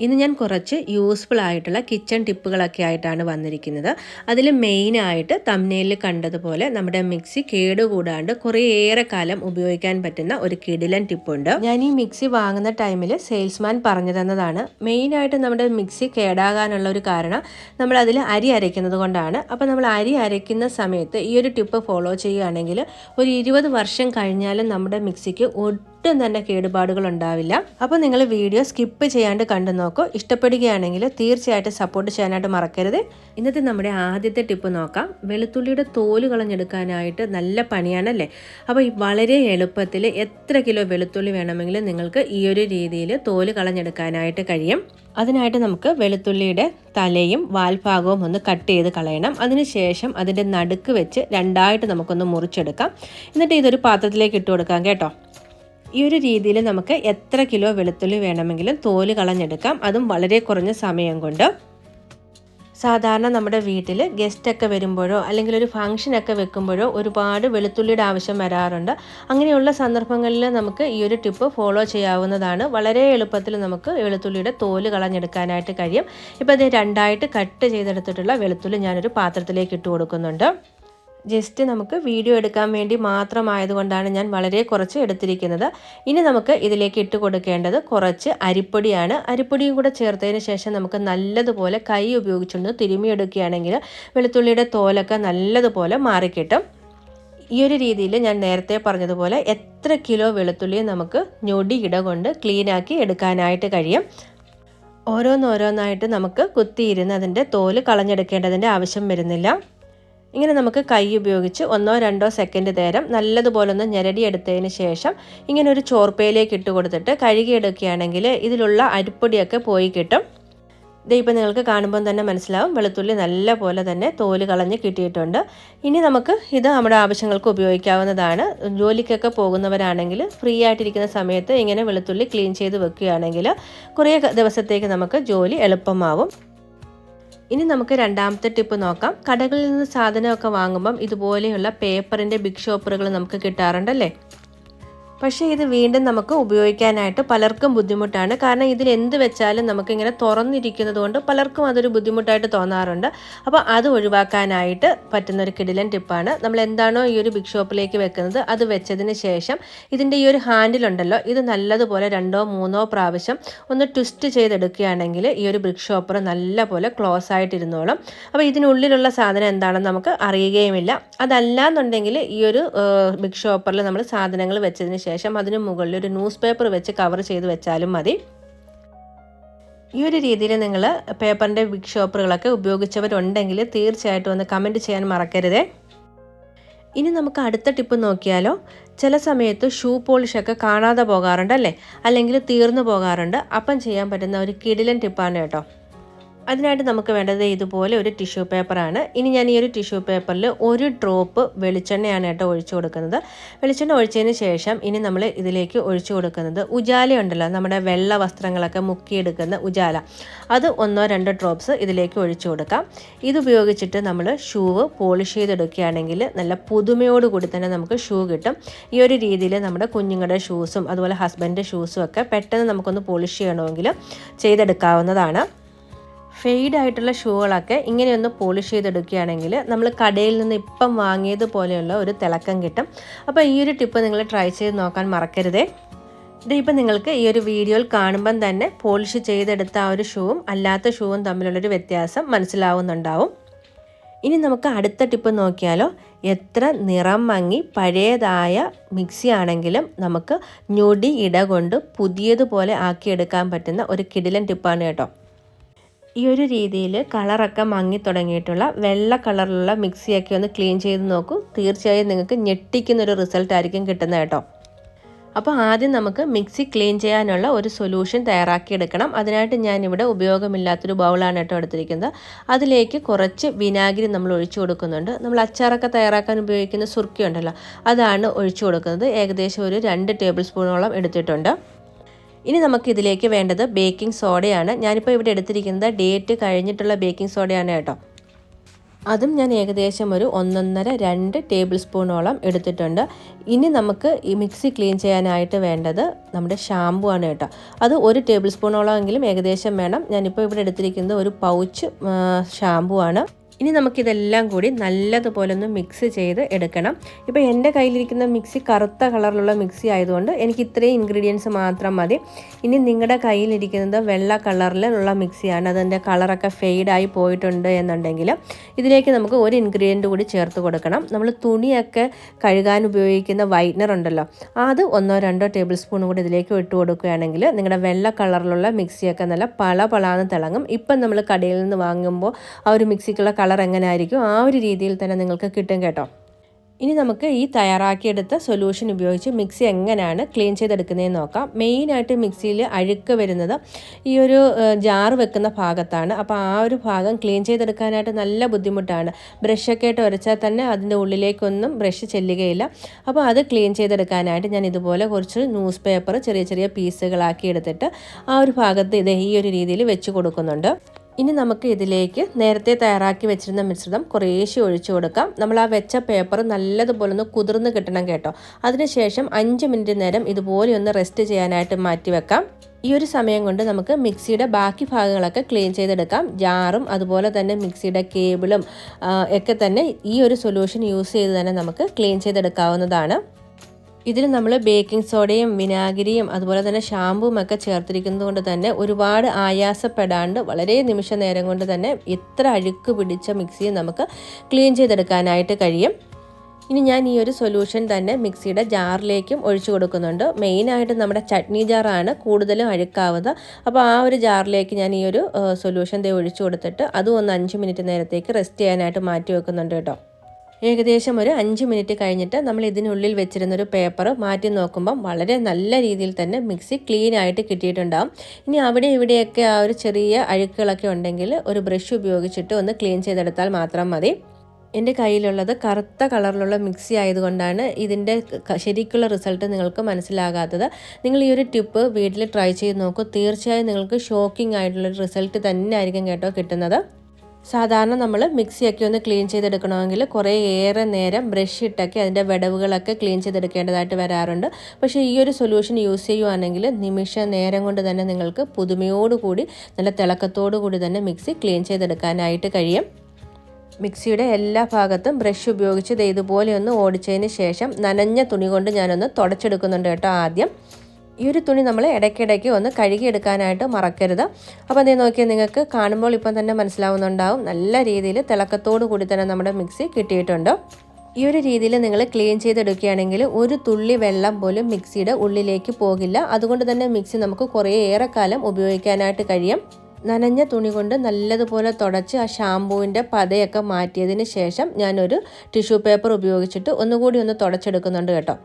ഇന്ന് ഞാൻ കുറച്ച് യൂസ്ഫുൾ ആയിട്ടുള്ള കിച്ചൺ ടിപ്പുകളൊക്കെ ആയിട്ടാണ് വന്നിരിക്കുന്നത്. അതിൽ മെയിനായിട്ട് തമ്മനയിൽ കണ്ടതുപോലെ നമ്മുടെ മിക്സി കേടുകൂടാണ്ട് കുറേയേറെ കാലം ഉപയോഗിക്കാൻ പറ്റുന്ന ഒരു കിടിലൻ ടിപ്പുണ്ട് ഞാൻ ഈ മിക്സി വാങ്ങുന്ന ടൈമിൽ സെയിൽസ്മാൻ പറഞ്ഞു തന്നതാണ് മെയിനായിട്ട് നമ്മുടെ മിക്സി കേടാകാനുള്ള ഒരു കാരണം നമ്മൾ അതിൽ അരി അരയ്ക്കുന്നത് കൊണ്ടാണ്. അപ്പോൾ നമ്മൾ അരി അരയ്ക്കുന്ന സമയത്ത് ഈ ഒരു ടിപ്പ് ഫോളോ ചെയ്യുകയാണെങ്കിൽ ഒരു ഇരുപത് വർഷം കഴിഞ്ഞാലും നമ്മുടെ മിക്സിക്ക് തന്നെ കേടുപാടുകൾ ഉണ്ടാവില്ല അപ്പോൾ നിങ്ങൾ വീഡിയോ സ്കിപ്പ് ചെയ്യാണ്ട് കണ്ടു നോക്കൂ. ഇഷ്ടപ്പെടുകയാണെങ്കിൽ തീർച്ചയായിട്ടും സപ്പോർട്ട് ചെയ്യാനായിട്ട് മറക്കരുത്. ഇന്നത്തെ നമ്മുടെ ആദ്യത്തെ ടിപ്പ് നോക്കാം. വെളുത്തുള്ളിയുടെ തോൽ കളഞ്ഞെടുക്കാനായിട്ട് നല്ല പണിയാണല്ലേ? അപ്പോൾ ഈ വളരെ എളുപ്പത്തിൽ എത്ര കിലോ വെളുത്തുള്ളി വേണമെങ്കിലും നിങ്ങൾക്ക് ഈ ഒരു രീതിയിൽ തോൽ കളഞ്ഞെടുക്കാനായിട്ട് കഴിയും. അതിനായിട്ട് നമുക്ക് വെളുത്തുള്ളിയുടെ തലയും വാൽഭാഗവും ഒന്ന് കട്ട് ചെയ്ത് കളയണം. അതിനുശേഷം അതിന്റെ നടുക്ക് വെച്ച് രണ്ടായിട്ട് നമുക്കൊന്ന് മുറിച്ചെടുക്കാം. എന്നിട്ട് ഇതൊരു പാത്രത്തിലേക്ക് ഇട്ട് കൊടുക്കാം കേട്ടോ. ഈ ഒരു രീതിയിൽ നമുക്ക് എത്ര കിലോ വെളുത്തുള്ളി വേണമെങ്കിലും തോൽ കളഞ്ഞെടുക്കാം. അതും വളരെ കുറഞ്ഞ സമയം കൊണ്ട്. സാധാരണ നമ്മുടെ വീട്ടിൽ ഗസ്റ്റൊക്കെ വരുമ്പോഴോ അല്ലെങ്കിൽ ഒരു ഫംഗ്ഷനൊക്കെ വെക്കുമ്പോഴോ ഒരുപാട് വെളുത്തുള്ളിയുടെ ആവശ്യം വരാറുണ്ട്. അങ്ങനെയുള്ള സന്ദർഭങ്ങളിൽ നമുക്ക് ഈ ഒരു ടിപ്പ് ഫോളോ ചെയ്യാവുന്നതാണ്. വളരെ എളുപ്പത്തിൽ നമുക്ക് വെളുത്തുള്ളിയുടെ തോൽ കളഞ്ഞെടുക്കാനായിട്ട് കഴിയും. ഇപ്പോൾ അത് രണ്ടായിട്ട് കട്ട് ചെയ്തെടുത്തിട്ടുള്ള വെളുത്തുള്ളി ഞാനൊരു പാത്രത്തിലേക്ക് ഇട്ട് കൊടുക്കുന്നുണ്ട്. ജസ്റ്റ് നമുക്ക് വീഡിയോ എടുക്കാൻ വേണ്ടി മാത്രമായതുകൊണ്ടാണ് ഞാൻ വളരെ കുറച്ച് എടുത്തിരിക്കുന്നത്. ഇനി നമുക്ക് ഇതിലേക്ക് ഇട്ട് കൊടുക്കേണ്ടത് കുറച്ച് അരിപ്പൊടിയാണ്. അരിപ്പൊടിയും കൂടെ ചേർത്തതിന് ശേഷം നമുക്ക് നല്ലതുപോലെ കൈ ഉപയോഗിച്ചൊന്ന് തിരുമിയെടുക്കുകയാണെങ്കിൽ വെളുത്തുള്ളിയുടെ തോലൊക്കെ നല്ലതുപോലെ മാറിക്കിട്ടും. ഈ ഒരു രീതിയിൽ ഞാൻ നേരത്തെ പറഞ്ഞതുപോലെ എത്ര കിലോ വെളുത്തുള്ളി നമുക്ക് ഞൊടി ഇട കൊണ്ട് ക്ലീനാക്കി എടുക്കാനായിട്ട് കഴിയും. ഓരോന്നോരോന്നായിട്ട് നമുക്ക് കുത്തിയിരുന്ന് അതിന്റെ തോൽ കളഞ്ഞെടുക്കേണ്ടതിന്റെ ആവശ്യം വരുന്നില്ല. ഇങ്ങനെ നമുക്ക് കൈ ഉപയോഗിച്ച് ഒന്നോ രണ്ടോ സെക്കൻഡ് നേരം നല്ലതുപോലെ ഒന്ന് ഞെരടിയെടുത്തതിന് ശേഷം ഇങ്ങനെ ഒരു ചോർപ്പയിലേക്ക് ഇട്ട് കൊടുത്തിട്ട് കഴുകിയെടുക്കുകയാണെങ്കിൽ ഇതിലുള്ള അരിപ്പൊടിയൊക്കെ പോയി കിട്ടും. ഇതിപ്പോൾ നിങ്ങൾക്ക് കാണുമ്പോൾ തന്നെ മനസ്സിലാവും. വെളുത്തുള്ളി നല്ല പോലെ തന്നെ തോൽ കളഞ്ഞ് കിട്ടിയിട്ടുണ്ട്. ഇനി നമുക്ക് ഇത് നമ്മുടെ ആവശ്യങ്ങൾക്ക് ഉപയോഗിക്കാവുന്നതാണ്. ജോലിക്കൊക്കെ പോകുന്നവരാണെങ്കിൽ ഫ്രീ ആയിട്ടിരിക്കുന്ന സമയത്ത് ഇങ്ങനെ വെളുത്തുള്ളി ക്ലീൻ ചെയ്ത് വെക്കുകയാണെങ്കിൽ കുറേ ദിവസത്തേക്ക് നമുക്ക് ജോലി എളുപ്പമാവും. ഇനി നമുക്ക് രണ്ടാമത്തെ ടിപ്പ് നോക്കാം. കടകളിൽ നിന്ന് സാധനമൊക്കെ വാങ്ങുമ്പം ഇതുപോലെയുള്ള പേപ്പറിന്റെ ബിഗ് ഷോപ്പറുകൾ നമുക്ക് കിട്ടാറുണ്ടല്ലേ? പക്ഷേ ഇത് വീണ്ടും നമുക്ക് ഉപയോഗിക്കാനായിട്ട് പലർക്കും ബുദ്ധിമുട്ടാണ്. കാരണം ഇതിൽ എന്ത് വെച്ചാലും നമുക്കിങ്ങനെ തുറന്നിരിക്കുന്നത് കൊണ്ട് പലർക്കും അതൊരു ബുദ്ധിമുട്ടായിട്ട് തോന്നാറുണ്ട്. അപ്പോൾ അത് ഒഴിവാക്കാനായിട്ട് പറ്റുന്ന ഒരു കിടിലൻ ടിപ്പാണ്. നമ്മൾ എന്താണോ ഈ ഒരു ബിഗ് ഷോപ്പിലേക്ക് വെക്കുന്നത് അത് വെച്ചതിന് ശേഷം ഇതിന്റെ ഈ ഒരു ഹാൻഡിലുണ്ടല്ലോ ഇത് നല്ലതുപോലെ രണ്ടോ മൂന്നോ പ്രാവശ്യം ഒന്ന് ട്വിസ്റ്റ് ചെയ്തെടുക്കുകയാണെങ്കിൽ ഈ ഒരു ബിഗ് ഷോപ്പർ നല്ലപോലെ ക്ലോസ് ആയിട്ടിരുന്നോളും. അപ്പോൾ ഇതിനുള്ളിലുള്ള സാധനം എന്താണെന്ന് നമുക്ക് അറിയുകയുമില്ല. അതല്ല എന്നുണ്ടെങ്കിൽ ഈ ഒരു ബിഗ് ഷോപ്പറിൽ നമ്മൾ സാധനങ്ങൾ വെച്ചതിന് ശേഷം അതിനു മുകളിൽ ഒരു ന്യൂസ് പേപ്പർ വെച്ച് കവർ ചെയ്ത് വെച്ചാലും മതി. ഈ ഒരു രീതിയിൽ നിങ്ങൾ പേപ്പറിന്റെ ബിഗ് ഷോപ്പറുകളൊക്കെ ഉപയോഗിച്ചവരുണ്ടെങ്കിൽ തീർച്ചയായിട്ടും ഒന്ന് കമന്റ് ചെയ്യാൻ മറക്കരുതേ. ഇനി നമുക്ക് അടുത്ത ടിപ്പ് നോക്കിയാലോ ചില സമയത്ത് ഷൂ പോളിഷൊക്കെ കാണാതെ പോകാറുണ്ട് അല്ലേ? അല്ലെങ്കിൽ തീർന്നു പോകാറുണ്ട്. അപ്പം ചെയ്യാൻ പറ്റുന്ന ഒരു കിടിലൻ ടിപ്പാണ് കേട്ടോ. അതിനായിട്ട് നമുക്ക് വേണ്ടത് ഇതുപോലെ ഒരു ടിഷ്യൂ പേപ്പറാണ് ഇനി ഞാൻ ഈ ഒരു ടിഷ്യൂ പേപ്പറിൽ ഒരു ഡ്രോപ്പ് വെളിച്ചെണ്ണയാണ് കേട്ടോ ഒഴിച്ചു കൊടുക്കുന്നത്. വെളിച്ചെണ്ണ ഒഴിച്ചതിന് ശേഷം ഇനി നമ്മൾ ഇതിലേക്ക് ഒഴിച്ചു കൊടുക്കുന്നത് ഉജാല ഉണ്ടല്ലോ നമ്മുടെ വെള്ള വസ്ത്രങ്ങളൊക്കെ മുക്കിയെടുക്കുന്ന ഉജാല. അത് ഒന്നോ രണ്ടോ ഡ്രോപ്സ് ഇതിലേക്ക് ഒഴിച്ചു കൊടുക്കാം. ഇതുപയോഗിച്ചിട്ട് നമ്മൾ ഷൂ പോളിഷ് ചെയ്തെടുക്കുകയാണെങ്കിൽ നല്ല പുതുമയോടുകൂടി തന്നെ നമുക്ക് ഷൂ കിട്ടും. ഈ ഒരു രീതിയിൽ നമ്മുടെ കുഞ്ഞുങ്ങളുടെ ഷൂസും അതുപോലെ ഹസ്ബൻഡിന്റെ ഷൂസും ഒക്കെ പെട്ടെന്ന് നമുക്കൊന്ന് പോളിഷ് ചെയ്യണമെങ്കിൽ ചെയ്തെടുക്കാവുന്നതാണ്. ഫെയ്ഡ് ആയിട്ടുള്ള ഷൂകളൊക്കെ ഇങ്ങനെയൊന്ന് പോളിഷ് ചെയ്തെടുക്കുകയാണെങ്കിൽ നമ്മൾ കടയിൽ നിന്ന് ഇപ്പം വാങ്ങിയതുപോലെയുള്ള ഒരു തിളക്കം കിട്ടും. അപ്പോൾ ഈ ഒരു ടിപ്പ് നിങ്ങൾ ട്രൈ ചെയ്ത് നോക്കാൻ മറക്കരുതേ. ഇതിപ്പോൾ നിങ്ങൾക്ക് ഈ ഒരു വീഡിയോയിൽ കാണുമ്പം തന്നെ പോളിഷ് ചെയ്തെടുത്ത ആ ഒരു ഷൂവും അല്ലാത്ത ഷൂവും തമ്മിലുള്ളൊരു വ്യത്യാസം മനസ്സിലാവുന്നുണ്ടാവും. ഇനി നമുക്ക് അടുത്ത ടിപ്പ് നോക്കിയാലോ. എത്ര നിറം മങ്ങി പഴയതായ മിക്സി ആണെങ്കിലും നമുക്ക് ഞൊടി ഇട കൊണ്ട് പുതിയതുപോലെ ആക്കിയെടുക്കാൻ പറ്റുന്ന ഒരു കിടിലൻ ടിപ്പാണ് കേട്ടോ. ഈ ഒരു രീതിയിൽ കളറൊക്കെ മങ്ങി തുടങ്ങിയിട്ടുള്ള വെള്ള കളറിലുള്ള മിക്സിയൊക്കെ ഒന്ന് ക്ലീൻ ചെയ്ത് നോക്കൂ. തീർച്ചയായും നിങ്ങൾക്ക് ഞെട്ടിക്കുന്നൊരു റിസൾട്ട് ആയിരിക്കും കിട്ടുന്നത് കേട്ടോ. അപ്പോൾ ആദ്യം നമുക്ക് മിക്സി ക്ലീൻ ചെയ്യാനുള്ള ഒരു സൊല്യൂഷൻ തയ്യാറാക്കിയെടുക്കണം അതിനായിട്ട് ഞാനിവിടെ ഉപയോഗമില്ലാത്തൊരു ബൗളാണ് കേട്ടോ എടുത്തിരിക്കുന്നത്. അതിലേക്ക് കുറച്ച് വിനാഗിരി നമ്മൾ ഒഴിച്ചു കൊടുക്കുന്നുണ്ട്. നമ്മൾ അച്ചാറൊക്കെ തയ്യാറാക്കാൻ ഉപയോഗിക്കുന്ന സുർക്കി ഉണ്ടല്ലോ അതാണ് ഒഴിച്ചു കൊടുക്കുന്നത്. ഏകദേശം ഒരു രണ്ട് ടേബിൾ സ്പൂണോളം എടുത്തിട്ടുണ്ട്. ഇനി നമുക്ക് ഇതിലേക്ക് വേണ്ടത് ബേക്കിംഗ് സോഡയാണ് ഞാനിപ്പോൾ ഇവിടെ എടുത്തിരിക്കുന്നത് ഡേറ്റ് കഴിഞ്ഞിട്ടുള്ള ബേക്കിംഗ് സോഡയാണ് കേട്ടോ. അതും ഞാൻ ഏകദേശം ഒരു ഒന്നൊന്നര രണ്ട് ടേബിൾ സ്പൂണോളം എടുത്തിട്ടുണ്ട്. ഇനി നമുക്ക് ഈ മിക്സി ക്ലീൻ ചെയ്യാനായിട്ട് വേണ്ടത് നമ്മുടെ ഷാമ്പു ആണ് കേട്ടോ. അത് ഒരു ടേബിൾ സ്പൂണോളം എങ്കിലും ഏകദേശം വേണം. ഞാനിപ്പോൾ ഇവിടെ എടുത്തിരിക്കുന്നത് ഒരു പൗച്ച് ഷാമ്പു ആണ്. ഇനി നമുക്കിതെല്ലാം കൂടി നല്ലതുപോലെ ഒന്ന് മിക്സ് ചെയ്ത് എടുക്കണം. ഇപ്പോൾ എന്റെ കയ്യിലിരിക്കുന്ന മിക്സി കറുത്ത കളറിലുള്ള മിക്സി ആയതുകൊണ്ട് എനിക്ക് ഇത്രയും ഇൻഗ്രീഡിയൻസ് മാത്രം മതി. ഇനി നിങ്ങളുടെ കയ്യിലിരിക്കുന്നത് വെള്ള കളറിലുള്ള മിക്സിയാണ് അതിന്റെ കളറൊക്കെ ഫെയ്ഡായി പോയിട്ടുണ്ട് എന്നുണ്ടെങ്കിൽ ഇതിലേക്ക് നമുക്ക് ഒരു ഇൻഗ്രീഡിയന്റ് കൂടി ചേർത്ത് കൊടുക്കണം. നമ്മൾ തുണിയൊക്കെ കഴുകാൻ ഉപയോഗിക്കുന്ന വൈറ്റ്നർ ഉണ്ടല്ലോ അത് ഒന്നോ രണ്ടോ ടേബിൾ സ്പൂൺ കൂടി ഇതിലേക്ക് ഇട്ട് കൊടുക്കുകയാണെങ്കിൽ നിങ്ങളുടെ വെള്ള കളറിലുള്ള മിക്സിയൊക്കെ നല്ല പള പളാന്ന് തിളങ്ങും. ഇപ്പം നമ്മൾ കടയിൽ നിന്ന് വാങ്ങുമ്പോൾ ആ ഒരു മിക്സിക്കുള്ള കളർ എങ്ങനെ ആയിരിക്കും ആ ഒരു രീതിയിൽ തന്നെ നിങ്ങൾക്ക് കിട്ടും കേട്ടോ. ഇനി നമുക്ക് ഈ തയ്യാറാക്കിയെടുത്ത സൊല്യൂഷൻ ഉപയോഗിച്ച് മിക്സി എങ്ങനെയാണ് ക്ലീൻ ചെയ്തെടുക്കുന്നതെന്ന് നോക്കാം. മെയിനായിട്ട് മിക്സിയിൽ അഴുക്ക് വരുന്നത് ഈ ഒരു ജാർ വെക്കുന്ന ഭാഗത്താണ്. അപ്പോൾ ആ ഒരു ഭാഗം ക്ലീൻ ചെയ്തെടുക്കാനായിട്ട് നല്ല ബുദ്ധിമുട്ടാണ്. ബ്രഷൊക്കെ ആയിട്ട് ഉരച്ചാൽ തന്നെ അതിന്റെ ഉള്ളിലേക്കൊന്നും ബ്രഷ് ചെല്ലുകയില്ല. അപ്പോൾ അത് ക്ലീൻ ചെയ്തെടുക്കാനായിട്ട് ഞാൻ ഇതുപോലെ കുറച്ച് ന്യൂസ് പേപ്പർ ചെറിയ ചെറിയ പീസുകളാക്കി എടുത്തിട്ട് ആ ഒരു ഭാഗത്ത് ഇത് ഈ ഒരു രീതിയിൽ വെച്ച് കൊടുക്കുന്നുണ്ട്. ഇനി നമുക്ക് ഇതിലേക്ക് നേരത്തെ തയ്യാറാക്കി വെച്ചിരുന്ന മിശ്രിതം കുറേശ്ശെ ഒഴിച്ചു കൊടുക്കാം. നമ്മൾ ആ വെച്ച പേപ്പർ നല്ലതുപോലെ ഒന്ന് കുതിർന്ന് കിട്ടണം കേട്ടോ. അതിനുശേഷം അഞ്ച് മിനിറ്റ് നേരം ഇതുപോലെ ഒന്ന് റെസ്റ്റ് ചെയ്യാനായിട്ട് മാറ്റി വെക്കാം. ഈ ഒരു സമയം കൊണ്ട് നമുക്ക് മിക്സിയുടെ ബാക്കി ഭാഗങ്ങളൊക്കെ ക്ലീൻ ചെയ്തെടുക്കാം. ജാറും അതുപോലെ തന്നെ മിക്സിയുടെ കേബിളും ഒക്കെ തന്നെ ഈ ഒരു സൊല്യൂഷൻ യൂസ് ചെയ്ത് തന്നെ നമുക്ക് ക്ലീൻ ചെയ്തെടുക്കാവുന്നതാണ്. ഇതിൽ നമ്മൾ ബേക്കിംഗ് സോഡയും വിനാഗിരിയും അതുപോലെ തന്നെ ഷാമ്പുവും ഒക്കെ ചേർത്തിരിക്കുന്നത് കൊണ്ട് തന്നെ ഒരുപാട് ആയാസപ്പെടാണ്ട് വളരെ നിമിഷ നേരം കൊണ്ട് തന്നെ ഇത്ര അഴുക്ക് പിടിച്ച മിക്സിയെ നമുക്ക് ക്ലീൻ ചെയ്തെടുക്കാനായിട്ട് കഴിയും. ഇനി ഞാൻ ഈ ഒരു സൊല്യൂഷൻ തന്നെ മിക്സിയുടെ ജാറിലേക്കും ഒഴിച്ചു കൊടുക്കുന്നുണ്ട്. മെയിനായിട്ട് നമ്മുടെ ചട്നി ജാറാണ് കൂടുതലും അഴുക്കാവുന്നത്. അപ്പോൾ ആ ഒരു ജാറിലേക്ക് ഞാൻ ഈ ഒരു സൊല്യൂഷൻ ദേ ഒഴിച്ചു കൊടുത്തിട്ട് അതും ഒന്ന് അഞ്ച് മിനിറ്റ് നേരത്തേക്ക് റെസ്റ്റ് ചെയ്യാനായിട്ട് മാറ്റി വെക്കുന്നുണ്ട് കേട്ടോ. ഏകദേശം ഒരു അഞ്ച് മിനിറ്റ് കഴിഞ്ഞിട്ട് നമ്മൾ ഇതിനുള്ളിൽ വെച്ചിരുന്നൊരു പേപ്പർ മാറ്റി നോക്കുമ്പം വളരെ നല്ല രീതിയിൽ തന്നെ മിക്സി ക്ലീൻ ആയിട്ട് കിട്ടിയിട്ടുണ്ടാകും ഇനി അവിടെ ഇവിടെയൊക്കെ ആ ഒരു ചെറിയ അഴുക്കുകളൊക്കെ ഉണ്ടെങ്കിൽ ഒരു ബ്രഷ് ഉപയോഗിച്ചിട്ട് ഒന്ന് ക്ലീൻ ചെയ്തെടുത്താൽ മാത്രം മതി. എന്റെ കയ്യിലുള്ളത് കറുത്ത കളറിലുള്ള മിക്സി ആയതുകൊണ്ടാണ് ഇതിന്റെ ശരിക്കുള്ള റിസൾട്ട് നിങ്ങൾക്ക് മനസ്സിലാകാത്തത്. നിങ്ങൾ ഈ ഒരു ടിപ്പ് വീട്ടിൽ ട്രൈ ചെയ്ത് നോക്കൂ. തീർച്ചയായും നിങ്ങൾക്ക് ഷോക്കിംഗ് ആയിട്ടുള്ള റിസൾട്ട് തന്നെ ആയിരിക്കും കേട്ടോ കിട്ടുന്നത്. സാധാരണ നമ്മൾ മിക്സിയൊക്കെ ഒന്ന് ക്ലീൻ ചെയ്തെടുക്കണമെങ്കിൽ കുറേ ഏറെ നേരം ബ്രഷ് ഇട്ടൊക്കെ അതിന്റെ വിടവുകളൊക്കെ ക്ലീൻ ചെയ്തെടുക്കേണ്ടതായിട്ട് വരാറുണ്ട്. പക്ഷേ ഈ ഒരു സൊല്യൂഷൻ യൂസ് ചെയ്യുവാണെങ്കിൽ നിമിഷ നേരം കൊണ്ട് തന്നെ നിങ്ങൾക്ക് പുതുമയോടുകൂടി നല്ല തിളക്കത്തോടു കൂടി തന്നെ മിക്സി ക്ലീൻ ചെയ്തെടുക്കാനായിട്ട് കഴിയും. മിക്സിയുടെ എല്ലാ ഭാഗത്തും ബ്രഷ് ഉപയോഗിച്ച് ഇതുപോലെ ഒന്ന് ഓടിച്ചതിന് ശേഷം നനഞ്ഞ തുണി കൊണ്ട് ഞാനൊന്ന് തുടച്ചെടുക്കുന്നുണ്ട് കേട്ടോ ആദ്യം. ഈ ഒരു തുണി നമ്മൾ ഇടയ്ക്കിടയ്ക്ക് ഒന്ന് കഴുകിയെടുക്കാനായിട്ട് മറക്കരുത്. അപ്പോൾ അതേ നോക്കിയാൽ നിങ്ങൾക്ക് കാണുമ്പോൾ ഇപ്പം തന്നെ മനസ്സിലാവുന്നുണ്ടാവും. നല്ല രീതിയിൽ തിളക്കത്തോടു കൂടി തന്നെ നമ്മുടെ മിക്സി കിട്ടിയിട്ടുണ്ട്. ഈ ഒരു രീതിയിൽ നിങ്ങൾ ക്ലീൻ ചെയ്തെടുക്കുകയാണെങ്കിൽ ഒരു തുള്ളി വെള്ളം പോലും മിക്സിയുടെ ഉള്ളിലേക്ക് പോകില്ല. അതുകൊണ്ട് തന്നെ മിക്സി നമുക്ക് കുറേ ഏറെ കാലം ഉപയോഗിക്കാനായിട്ട് കഴിയും. നനഞ്ഞ തുണി കൊണ്ട് നല്ലതുപോലെ തുടച്ച് ആ ഷാമ്പൂവിന്റെ പതയൊക്കെ മാറ്റിയതിന് ശേഷം ഞാനൊരു ടിഷ്യൂ പേപ്പർ ഉപയോഗിച്ചിട്ട് ഒന്നുകൂടി ഒന്ന് തുടച്ചെടുക്കുന്നുണ്ട് കേട്ടോ.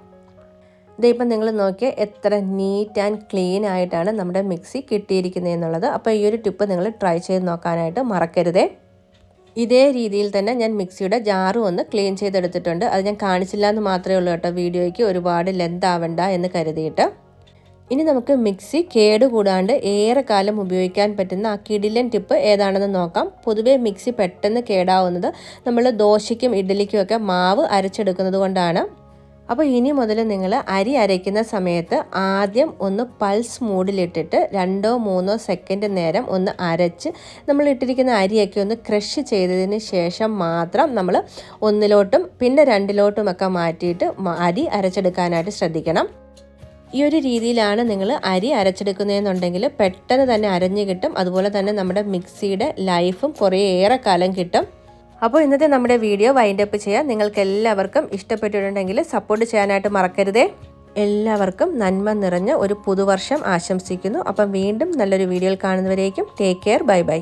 ഇതിപ്പം നിങ്ങൾ നോക്കിയാൽ എത്ര നീറ്റ് ആൻഡ് ക്ലീൻ ആയിട്ടാണ് നമ്മുടെ മിക്സി കിട്ടിയിരിക്കുന്നത് എന്നുള്ളത്. അപ്പോൾ ഈ ഒരു ടിപ്പ് നിങ്ങൾ ട്രൈ ചെയ്ത് നോക്കാനായിട്ട് മറക്കരുതേ. ഇതേ രീതിയിൽ തന്നെ ഞാൻ മിക്സിയുടെ ജാറും ഒന്ന് ക്ലീൻ ചെയ്തെടുത്തിട്ടുണ്ട്. അത് ഞാൻ കാണിച്ചില്ല എന്ന് മാത്രമേ ഉള്ളൂ കേട്ടോ. വീഡിയോയ്ക്ക് ഒരുപാട് ലെന്ത് ആവണ്ട എന്ന് കരുതിയിട്ട്. ഇനി നമുക്ക് മിക്സി കേടുകൂടാണ്ട് കാലം ഉപയോഗിക്കാൻ പറ്റുന്ന ആ കിടിലൻ ടിപ്പ് ഏതാണെന്ന് നോക്കാം. പൊതുവേ മിക്സി പെട്ടെന്ന് കേടാവുന്നത് നമ്മൾ ദോശയ്ക്കും ഇഡ്ഡലിക്കും ഒക്കെ മാവ് അരച്ചെടുക്കുന്നത് കൊണ്ടാണ്. അപ്പോൾ ഇനി മുതൽ നിങ്ങൾ അരി അരയ്ക്കുന്ന സമയത്ത് ആദ്യം ഒന്ന് പൾസ് മൂഡിലിട്ടിട്ട് രണ്ടോ മൂന്നോ സെക്കൻഡ് നേരം ഒന്ന് അരച്ച് നമ്മൾ ഇട്ടിരിക്കുന്ന അരിയൊക്കെ ഒന്ന് ക്രഷ് ചെയ്തതിന് ശേഷം മാത്രം നമ്മൾ ഒന്നിലോട്ടും പിന്നെ രണ്ടിലോട്ടുമൊക്കെ മാറ്റിയിട്ട് അരി അരച്ചെടുക്കാനായിട്ട് ശ്രദ്ധിക്കണം. ഈ ഒരു രീതിയിലാണ് നിങ്ങൾ അരി അരച്ചെടുക്കുന്നതെന്നുണ്ടെങ്കിൽ പെട്ടെന്ന് തന്നെ അരഞ്ഞു കിട്ടും. അതുപോലെ തന്നെ നമ്മുടെ മിക്സിയുടെ ലൈഫും കുറേ ഏറെ കാലം കിട്ടും. അപ്പോൾ ഇന്നത്തെ നമ്മുടെ വീഡിയോ വൈൻഡ് അപ്പ് ചെയ്യാം നിങ്ങൾക്ക് എല്ലാവർക്കും ഇഷ്ടപ്പെട്ടിട്ടുണ്ടെങ്കിൽ സപ്പോർട്ട് ചെയ്യാനായിട്ട് മറക്കരുതേ. എല്ലാവർക്കും നന്മ നിറഞ്ഞ ഒരു പുതുവർഷം ആശംസിക്കുന്നു. അപ്പം വീണ്ടും നല്ലൊരു വീഡിയോയിൽ കാണുന്നവരേക്കും ടേക്ക് കെയർ ബൈ ബൈ